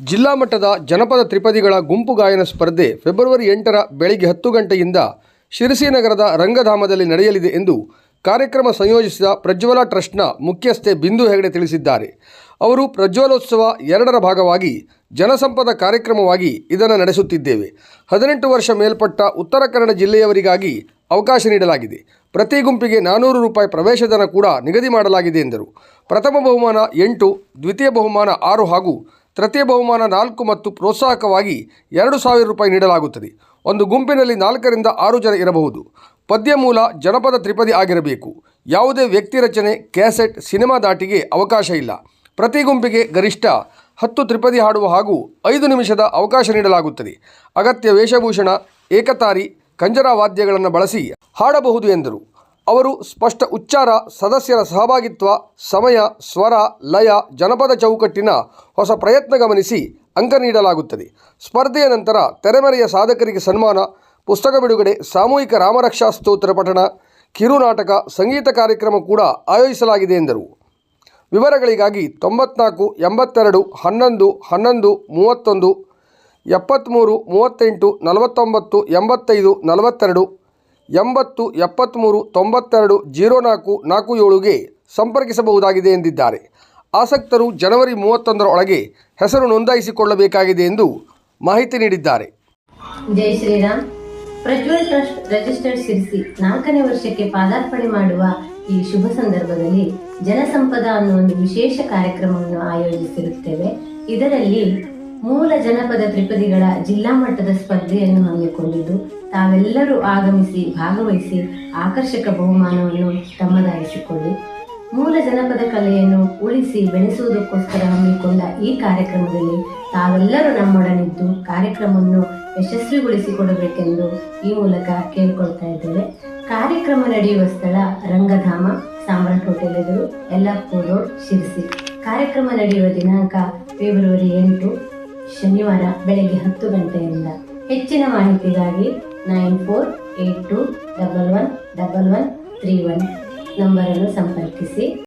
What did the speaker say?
ಜಿಲ್ಲಾ ಮಟ್ಟದ ಜನಪದ ತ್ರಿಪದಿಗಳ ಗುಂಪು ಗಾಯನ ಸ್ಪರ್ಧೆ ಫೆಬ್ರವರಿ ಎಂಟರ ಬೆಳಿಗ್ಗೆ ಹತ್ತು ಗಂಟೆಯಿಂದ ಶಿರಸಿ ನಗರದ ರಂಗಧಾಮದಲ್ಲಿ ನಡೆಯಲಿದೆ ಎಂದು ಕಾರ್ಯಕ್ರಮ ಸಂಯೋಜಿಸಿದ ಪ್ರಜ್ವಲ ಟ್ರಸ್ಟ್ನ ಮುಖ್ಯಸ್ಥೆ ಬಿಂದು ಹೆಗಡೆ ತಿಳಿಸಿದ್ದಾರೆ. ಅವರು ಪ್ರಜ್ವಲೋತ್ಸವ ಎರಡರ ಭಾಗವಾಗಿ ಜನಸಂಪದ ಕಾರ್ಯಕ್ರಮವಾಗಿ ಇದನ್ನು ನಡೆಸುತ್ತಿದ್ದೇವೆ. ಹದಿನೆಂಟು ವರ್ಷ ಮೇಲ್ಪಟ್ಟ ಉತ್ತರ ಕನ್ನಡ ಜಿಲ್ಲೆಯವರಿಗಾಗಿ ಅವಕಾಶ ನೀಡಲಾಗಿದೆ. ಪ್ರತಿ ಗುಂಪಿಗೆ ನಾನ್ನೂರು ರೂಪಾಯಿ ಪ್ರವೇಶಧನ ಕೂಡ ನಿಗದಿ ಮಾಡಲಾಗಿದೆ ಎಂದರು. ಪ್ರಥಮ ಬಹುಮಾನ ಎಂಟು, ದ್ವಿತೀಯ ಬಹುಮಾನ ಆರು ಹಾಗೂ ತೃತೀಯ ಬಹುಮಾನ ನಾಲ್ಕು ಮತ್ತು ಪ್ರೋತ್ಸಾಹಕವಾಗಿ ಎರಡು ಸಾವಿರ ರೂಪಾಯಿ ನೀಡಲಾಗುತ್ತದೆ. ಒಂದು ಗುಂಪಿನಲ್ಲಿ ನಾಲ್ಕರಿಂದ ಆರು ಜನ ಇರಬಹುದು. ಪದ್ಯ ಮೂಲ ಜನಪದ ತ್ರಿಪದಿ ಆಗಿರಬೇಕು. ಯಾವುದೇ ವ್ಯಕ್ತಿ ರಚನೆ, ಕ್ಯಾಸೆಟ್, ಸಿನಿಮಾ ದಾಟಿಗೆ ಅವಕಾಶ ಇಲ್ಲ. ಪ್ರತಿ ಗುಂಪಿಗೆ ಗರಿಷ್ಠ ಹತ್ತು ತ್ರಿಪದಿ ಹಾಡುವ ಹಾಗೂ ಐದು ನಿಮಿಷದ ಅವಕಾಶ ನೀಡಲಾಗುತ್ತದೆ. ಅಗತ್ಯ ವೇಷಭೂಷಣ, ಏಕತಾರಿ ಕಂಜರ ವಾದ್ಯಗಳನ್ನು ಬಳಸಿ ಹಾಡಬಹುದು ಎಂದರು. ಅವರು ಸ್ಪಷ್ಟ ಉಚ್ಚಾರ, ಸದಸ್ಯರ ಸಹಭಾಗಿತ್ವ, ಸಮಯ, ಸ್ವರ, ಲಯ, ಜನಪದ ಚೌಕಟ್ಟಿನ ಹೊಸ ಪ್ರಯತ್ನ ಗಮನಿಸಿ ಅಂಕ ನೀಡಲಾಗುತ್ತದೆ. ಸ್ಪರ್ಧೆಯ ನಂತರ ತೆರೆಮರೆಯ ಸಾಧಕರಿಗೆ ಸನ್ಮಾನ, ಪುಸ್ತಕ ಬಿಡುಗಡೆ, ಸಾಮೂಹಿಕ ರಾಮರಕ್ಷಾ ಸ್ತೋತ್ರ ಪಠಣ ಕಿರುನಾಟಕ ಸಂಗೀತ ಕಾರ್ಯಕ್ರಮ ಕೂಡ ಆಯೋಜಿಸಲಾಗಿದೆ ಎಂದರು. ವಿವರಗಳಿಗಾಗಿ ತೊಂಬತ್ನಾಲ್ಕು, ಎಂಬತ್ತೆರಡು, ಹನ್ನೊಂದು ಹನ್ನೊಂದು, ಮೂವತ್ತೊಂದು ಎಪ್ಪತ್ತ್ಮೂರು ಮೂವತ್ತೆಂಟು, ನಲವತ್ತೊಂಬತ್ತು, ಎಂಬತ್ತೈದು, ನಲವತ್ತೆರಡು ಎಂಬತ್ತು ಎಪ್ಪತ್ತ್ಮೂರು ತೊಂಬತ್ತೆರಡು, ಜೀರೋ ನಾಲ್ಕು ನಾಲ್ಕು ಏಳುಗೆ ಸಂಪರ್ಕಿಸಬಹುದಾಗಿದೆ ಎಂದಿದ್ದಾರೆ. ಆಸಕ್ತರು ಜನವರಿ ಮೂವತ್ತೊಂದರ ಒಳಗೆ ಹೆಸರು ನೋಂದಾಯಿಸಿಕೊಳ್ಳಬೇಕಾಗಿದೆ ಎಂದು ಮಾಹಿತಿ ನೀಡಿದ್ದಾರೆ. ಜೈ ಶ್ರೀರಾಮ್. ಪ್ರಜ್ವಲ್ ಟ್ರಸ್ಟ್ ರಿಜಿಸ್ಟರ್ಡ್ ಸಿರಿಸಿ ನಾಲ್ಕನೇ ವರ್ಷಕ್ಕೆ ಪಾದಾರ್ಪಣೆ ಮಾಡುವ ಈ ಶುಭ ಸಂದರ್ಭದಲ್ಲಿ ಜನಸಂಪದ ಅನ್ನೋ ಒಂದು ವಿಶೇಷ ಕಾರ್ಯಕ್ರಮವನ್ನು ಆಯೋಜಿಸಿರುತ್ತೇವೆ. ಇದರಲ್ಲಿ ಮೂಲ ಜನಪದ ತ್ರಿಪದಿಗಳ ಜಿಲ್ಲಾ ಮಟ್ಟದ ಸ್ಪರ್ಧೆಯನ್ನು ಹಮ್ಮಿಕೊಂಡಿದ್ದು, ತಾವೆಲ್ಲರೂ ಆಗಮಿಸಿ ಭಾಗವಹಿಸಿ ಆಕರ್ಷಕ ಬಹುಮಾನವನ್ನು ತಮ್ಮದಾಗಿಸಿಕೊಳ್ಳಿ. ಮೂಲ ಜನಪದ ಕಲೆಯನ್ನು ಉಳಿಸಿ ಬೆಳೆಸುವುದಕ್ಕೋಸ್ಕರ ಹಮ್ಮಿಕೊಂಡ ಈ ಕಾರ್ಯಕ್ರಮದಲ್ಲಿ ತಾವೆಲ್ಲರೂ ನಮ್ಮೊಡನಿದ್ದು ಕಾರ್ಯಕ್ರಮವನ್ನು ಯಶಸ್ವಿಗೊಳಿಸಿಕೊಡಬೇಕೆಂದು ಈ ಮೂಲಕ ಕೇಳಿಕೊಳ್ತಾ ಇದ್ದೇವೆ. ಕಾರ್ಯಕ್ರಮ ನಡೆಯುವ ಸ್ಥಳ ರಂಗಧಾಮ ಸಾಮ್ರಾಟ್ ಹೋಟೆಲ್ ಎದುರು ಯಲ್ಲಾಪುರ ರೋಡ್, ಶಿರಸಿ. ಕಾರ್ಯಕ್ರಮ ನಡೆಯುವ ದಿನಾಂಕ ಫೆಬ್ರವರಿ ಎಂಟು. ಶನಿವಾರ ಬೆಳಗ್ಗೆ ಹತ್ತು ಗಂಟೆಯಿಂದ ಹೆಚ್ಚಿನ ಮಾಹಿತಿಗಾಗಿ nine four eight two double one double one three one ನಂಬರನ್ನು ಸಂಪರ್ಕಿಸಿ.